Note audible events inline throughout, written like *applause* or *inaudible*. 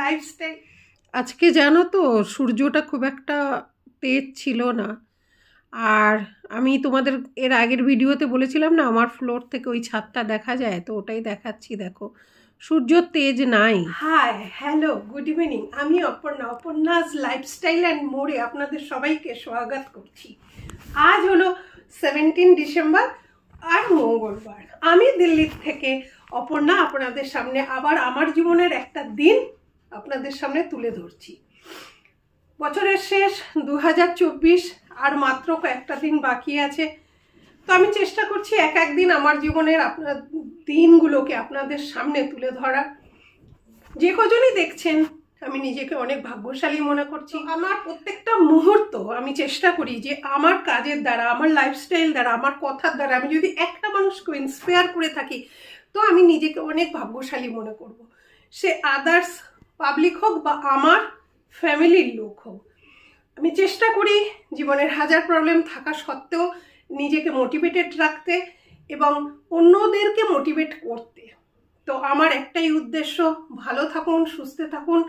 Lifestyle আজকে জানো তো, সূর্যটা খুব একটা তেজ ছিল না। আর আমি তোমাদের এর আগের ভিডিওতে বলেছিলাম না, আমার ফ্লোর থেকে ওই ছাদটা দেখা যায়, তো ওটাই দেখাচ্ছি, দেখো। সূর্য তেজ নাই। হাই হ্যালো গুড ইভিনিং আমি অপর্ণা, অপর্ণাস লাইফস্টাইল অ্যান্ড মোড়ে আপনাদের সবাইকে স্বাগত করছি। আজ হলো সেভেন্টিন ডিসেম্বর আর মঙ্গলবার। আমি দিল্লির থেকে অপর্ণা আপনাদের সামনে আবার আমার জীবনের একটা দিন আপনাদের সামনে তুলে ধরছি। বছরের শেষ দু হাজার চব্বিশ আর মাত্র কয়েকটা দিন বাকি আছে। তো আমি চেষ্টা করছি এক এক দিন আমার জীবনের আপনার দিনগুলোকে আপনাদের সামনে তুলে ধরার। যে কজনই দেখছেন আমি নিজেকে অনেক ভাগ্যশালী মনে করছি। আমার প্রত্যেকটা মুহূর্ত আমি চেষ্টা করি যে আমার কাজের দ্বারা, আমার লাইফস্টাইল দ্বারা, আমার কথার দ্বারা আমি যদি একটা মানুষকে ইন্সপায়ার করে থাকি, তো আমি নিজেকে অনেক ভাগ্যশালী মনে করব। সে আদার্স পাবলিক হোক বা আমার ফ্যামিলির লোক হোক, আমি চেষ্টা করি জীবনের হাজার প্রবলেম থাকা সত্ত্বেও নিজেকে মোটিভেটেড রাখতে এবং অন্যদেরকে মোটিভেট করতে। তো আমার একটাই উদ্দেশ্য, ভালো থাকুন, সুস্থ থাকুন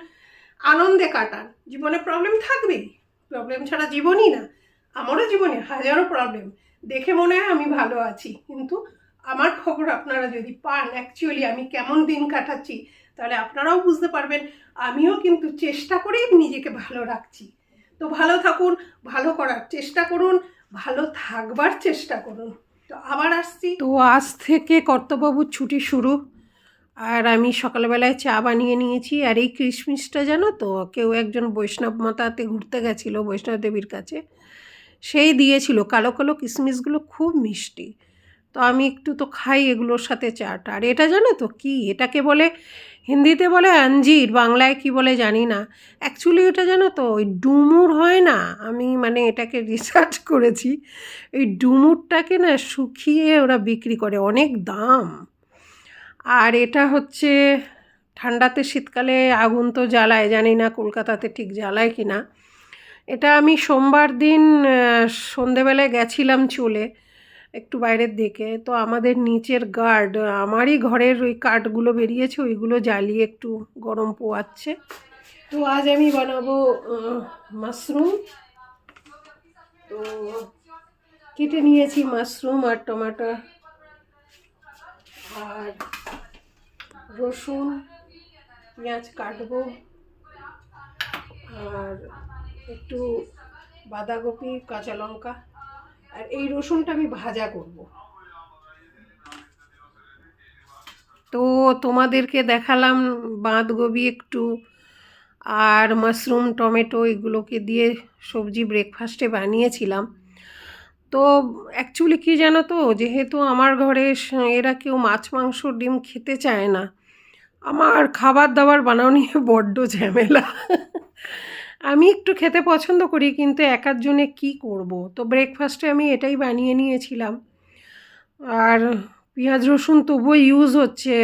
আনন্দে কাটান। জীবনে প্রবলেম থাকবেই। প্রবলেম ছাড়া জীবনই না। আমারও জীবনে হাজারো প্রবলেম দেখে মনে হয় আমি ভালো আছি। কিন্তু আমার খবর আপনারা যদি পান অ্যাকচুয়ালি আমি কেমন দিন কাটাচ্ছি, তাহলে আপনারাও বুঝতে পারবেন, আমিও কিন্তু চেষ্টা করেই নিজেকে ভালো রাখছি। তো ভালো থাকুন, ভালো করার চেষ্টা করুন, ভালো থাকবার চেষ্টা করুন। তো আবার আসছি। তো আজ থেকে কর্তবাবুর ছুটি শুরু। আর আমি সকালবেলায় চা বানিয়ে নিয়েছি। আর এই কিশমিশটা জানো তো? কেউ একজন বৈষ্ণব মাতাতে ঘুরতে গেছিল বৈষ্ণব দেবীর কাছে। সেই দিয়েছিল। কালো কালো কিশমিশগুলো খুব মিষ্টি। তো আমি একটু তো খাই এগুলোর সাথে চাটা। আর এটা জানো তো কি? এটাকে বলে, হিন্দিতে বলে আঞ্জির বাংলায় কি বলে জানি না। অ্যাকচুয়ালি এটা জানো তো, ওই ডুমুর হয় না? আমি মানে এটাকে রিসার্চ করেছি। এই ডুমুরটাকে না শুকিয়ে ওরা বিক্রি করে। অনেক দাম। আর এটা হচ্ছে ঠান্ডাতে শীতকালে আগুন তো জ্বালায়, জানি না কলকাতাতে ঠিক জ্বালায় কি না। এটা আমি সোমবার দিন সন্ধেবেলায় গেছিলাম চলে, একটু বাইরের দিকে। তো আমাদের নিচের গার্ড, আমারই ঘরের ওই কাঠগুলো বেরিয়েছে, ওইগুলো জ্বালিয়ে একটু গরম পোয়াচ্ছে। তো আজ আমি বানাবো মাশরুম। তো কেটে নিয়েছি মাশরুম আর টমাটো। আর রসুন, পেঁয়াজ কাটবো, আর একটু বাঁধাকপি, কাঁচা লঙ্কা, আর এই রসুনটা আমি ভাজা করব। তো তোমাদেরকে দেখালাম বাঁধকপি একটু, আর মাশরুম, টমেটো এগুলোকে দিয়ে সবজি ব্রেকফাস্টে বানিয়েছিলাম। তো অ্যাকচুয়ালি কী জানো তো, যেহেতু আমার ঘরে এরা কেউ মাছ, মাংস, ডিম খেতে চায় না আমার খাবার দাবার বানানো নিয়ে বড্ড ঝামেলা। আমি একটু খেতে পছন্দ করি, কিন্তু একার জন্যে কী করব? তো ব্রেকফাস্টে আমি এটাই বানিয়ে নিয়েছিলাম। আর পেঁয়াজ রসুন তবুও ইউজ হচ্ছে।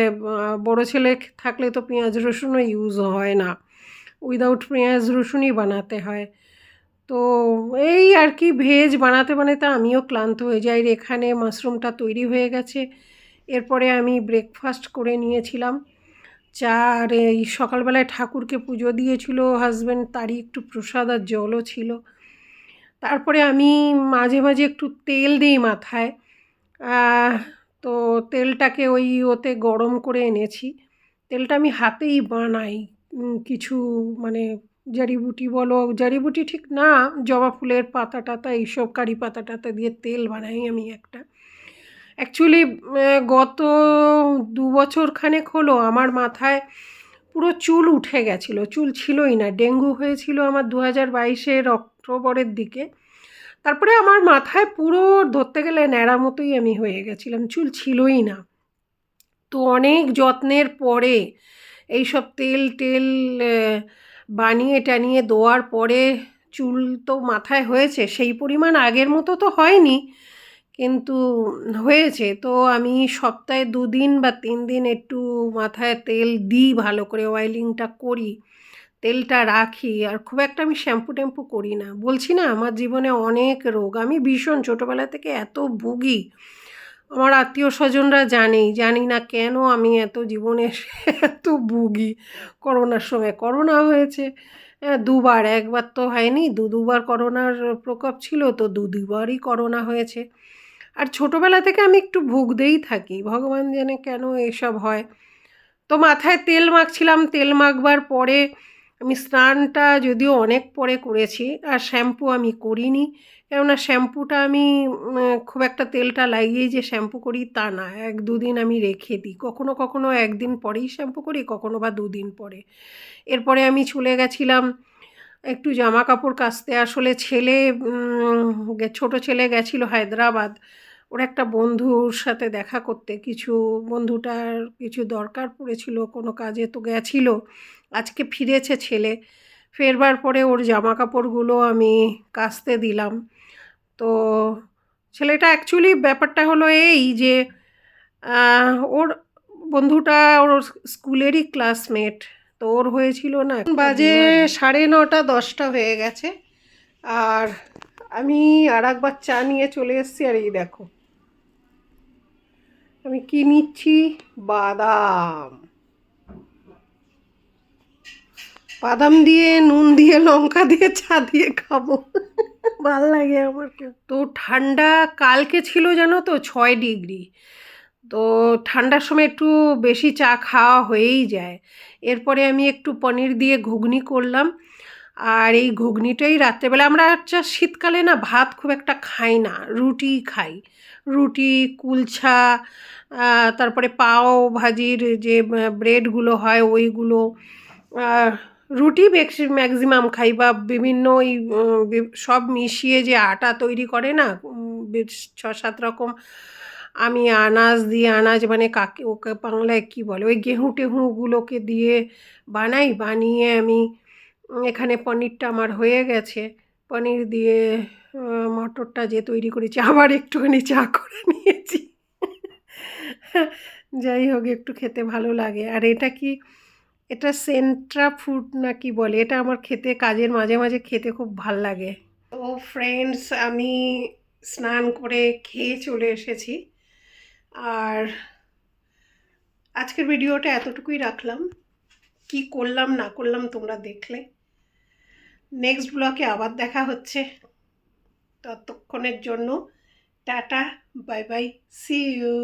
বড় ছেলে থাকলে তো পেঁয়াজ রসুনও ইউজ হয় না। উইদাউট পেঁয়াজ রসুনই বানাতে হয়। তো এই আর কি ভেজ বানাতে বানাতে আমিও ক্লান্ত হয়ে যাই। এখানে মাশরুমটা তৈরি হয়ে গেছে। এরপরে আমি ব্রেকফাস্ট করে নিয়েছিলাম। চা আর এই সকালবেলায় ঠাকুরকে পুজো দিয়েছিল হাজব্যান্ড তারই একটু প্রসাদ আর জলও ছিল। তারপরে আমি মাঝে মাঝে একটু তেল দিই মাথায়। তো তেলটাকে ওই ওতে গরম করে এনেছি। তেলটা আমি হাতেই বানাই। কিছু মানে জারিবুটি বলো জারিবুটি ঠিক না, জবা ফুলের পাতা টাতা এইসব কারি পাতা টাতা দিয়ে তেল বানাই আমি একটা। অ্যাকচুয়ালি গত দু বছর খানেক হলো আমার মাথায় পুরো চুল উঠে গেছিল, চুল ছিলই না। ডেঙ্গু হয়েছিল আমার দু হাজার বাইশের অক্টোবরের দিকে। তারপরে আমার মাথায় পুরো ধরতে গেলে ন্যাড়া মতোই আমি হয়ে গেছিলাম, চুল ছিলই না। তো অনেক যত্নের পরে এইসব তেল টেল বানিয়ে টানিয়ে দেওয়ার পরে চুল তো মাথায় হয়েছে, সেই পরিমাণ আগের মতো তো হয়নি। কিন্তু হয়েছে। তো আমি সপ্তাহে দুদিন বা তিন দিন একটু মাথায় তেল দিই ভালো করে অয়েলিংটা করি তেলটা রাখি। আর খুব একটা আমি শ্যাম্পু ট্যাম্পু করি না। বলছি না আমার জীবনে অনেক রোগ। আমি ভীষণ ছোটোবেলা থেকে এত ভুগি। আমার আত্মীয় স্বজনরা জানেই জানি না কেন আমি এত জীবনে *laughs* এত ভুগি করোনার সময়। করোনা হয়েছে হ্যাঁ, দুবার। একবার তো হয়নি দু দুবার করোনার প্রকোপ ছিল তো দু দুবারই করোনা হয়েছে। আর ছোটোবেলা থেকে আমি একটু ভুগতেই থাকি, ভগবান জানে কেন এসব হয়। তো মাথায় তেল মাখছিলাম, তেল মাখবার পরে আমি স্নানটা যদিও অনেক পরে করেছি, আর শ্যাম্পু আমি করিনি। কেননা শ্যাম্পুটা আমি খুব একটা তেলটা লাগিয়েই যে শ্যাম্পু করি তা না, এক দুদিন আমি রেখে দিই। কখনো কখনো একদিন পরেই শ্যাম্পু করি, কখনো বা দুদিন পরে। এরপরে আমি চলে গেছিলাম, একটু জামা কাপড় কাচতে। আসলে ছেলে ছোট ছেলে গেছিল হায়দ্রাবাদ ওর একটা বন্ধুর সাথে দেখা করতে কিছু বন্ধুটার কিছু দরকার পড়েছিল কোনো কাজে তো গেছিল। আজকে ফিরেছে ছেলে। ফেরবার পরে ওর জামা কাপড়গুলো আমি কাচতে দিলাম। তো ছেলেটা অ্যাকচুয়ালি ব্যাপারটা হলো এই যে ওর বন্ধুটা ওর স্কুলেরই ক্লাসমেট তো ওর হয়েছিল না বাজে সাড়ে নটা দশটা হয়ে গেছে। আর আমি আর একবার চা নিয়ে চলে এসেছি আর এই দেখো। আমি কি নিচ্ছি? বাদাম। বাদাম দিয়ে, নুন দিয়ে, লঙ্কা দিয়ে, চা দিয়ে খাব। ভালো লাগে আমার তো ঠান্ডা কালকে ছিল জানো তো? ছয় ডিগ্রি। তো ঠান্ডার সময় একটু বেশি চা খাওয়া হয়েই যায়। এরপরে আমি একটু পনির দিয়ে ঘুগনি করলাম। আর এই ঘুগনিটাই রাত্রেবেলা আমরা হচ্ছে শীতকালে না ভাত খুব একটা খাই না, রুটি খাই। রুটি, কুলছা তারপরে পাও ভাজির যে ব্রেডগুলো হয় ওইগুলো রুটি ম্যাক্সিমাম খাই বা বিভিন্ন ওই সব মিশিয়ে যে আটা তৈরি করে না ছ সাত রকম আমি আনাজ দিয়ে, আনাজ মানে কাকে, ওকে বাংলায় কী বলে, ওই গেহু টেহুগুলোকে দিয়ে বানাই, বানিয়ে আমি এখানে পনিরটা আমার হয়ে গেছে। পনির দিয়ে মটরটা যে তৈরি করেছি, আবার একটুখানি চা করে নিয়েছি। *laughs* যাই হোক, একটু খেতে ভালো লাগে। আর এটা কি, এটা সেন্ট্রা ফুড না কি বলে? এটা আমার খেতে, কাজের মাঝে মাঝে খেতে খুব ভালো লাগে। তো ফ্রেন্ডস, আমি স্নান করে খেয়ে চলে এসেছি। আর আজকের ভিডিওটা এতটুকুই রাখলাম। কি করলাম, না করলাম তোমরা দেখলে। নেক্সট ব্লকে আবার দেখা হচ্ছে। ততক্ষণের জন্য tata bye bye see you